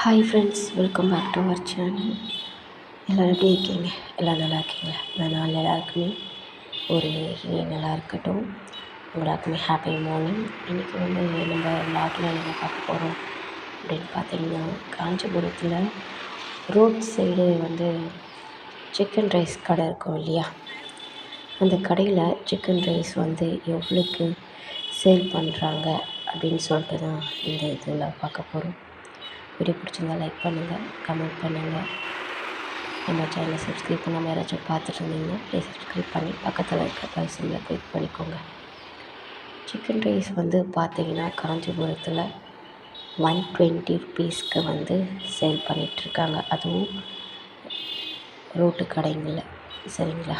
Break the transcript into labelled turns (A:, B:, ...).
A: Hi friends welcome back to our channel எல்லோரும் எப்படி இருக்கீங்க? எல்லாம் நல்லா இருக்கீங்களா? நான் நாள் எல்லாருக்குமே ஒரு நல்லா இருக்கட்டும். எல்லாருக்குமே ஹாப்பி மார்னிங் இன்றைக்கி வந்து நம்ம விளாட்டில் என்ன பார்க்க போகிறோம் அப்படின்னு பார்த்தீங்கன்னா காஞ்சிபுரத்தில் ரோட் சைடு வந்து சிக்கன் ரைஸ் கடை இருக்கும் இல்லையா? அந்த கடையில் சிக்கன் ரைஸ் வந்து எவ்வளோக்கு சேல் பண்ணுறாங்க அப்படின்னு சொல்லிட்டு தான் இந்த இதில் பார்க்க போகிறோம் வீடியோ பிடிச்சிருந்தா லைக் பண்ணுங்கள் கமெண்ட் பண்ணுங்கள் நம்ம சேனலை சப்ஸ்கிரைப் பண்ணாமல் யாராச்சும் பார்த்துட்டு இருந்தீங்கன்னா ப்ளீஸ் சப்ஸ்கிரைப் பண்ணி பக்கத்தில் இருக்க பெல் சிம்மில் கிளிக் பண்ணிக்கோங்க. சிக்கன் ரைஸ் வந்து பார்த்தீங்கன்னா காஞ்சிபுரத்தில் ஒன் டுவெண்ட்டி ருபீஸ்க்கு வந்து சேல் பண்ணிகிட்ருக்காங்க அதுவும் ரோட்டு கடைங்களில். சரிங்களா?